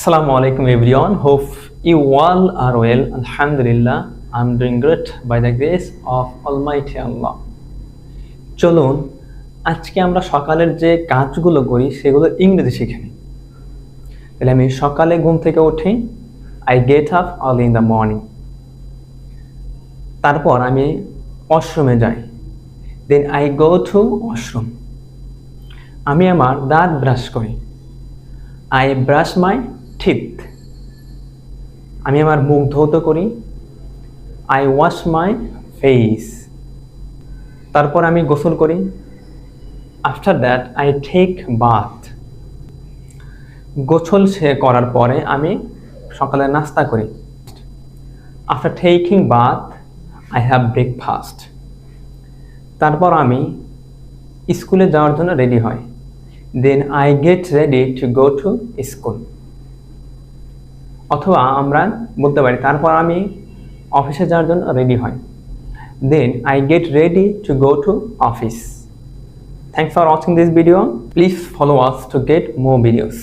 Assalamu alaikum everyone. Hope you all are well. Alhamdulillah, I'm doing good by the grace of Almighty Allah. চলুন আজকে আমরা সকালের যে কাজগুলো করি সেগুলো ইংরেজি শিখে নিই তাহলে আমি সকালে ঘুম থেকে উঠি I get up all in the morning তারপর আমি ওয়াশরুমে যাই then I go to washroom আমি আমার দাঁত ব্রাশ করি আই ব্রাশ মাই ঠিথ আমি আমার মুখ ধৌত করি। আই ওয়াশ মাই ফেস তারপর আমি গোসল করি। After that I take bath গোসল সে করার পরে আমি সকালে নাস্তা করি। After taking bath I have breakfast তারপর আমি স্কুলে যাওয়ার জন্য রেডি হই then I get ready to go to school অথবা আমরা বলতে পারি, তারপর আমি অফিসে যাওয়ার জন্য রেডি হই then I get ready to go to office thanks for watching this video please follow us to get more videos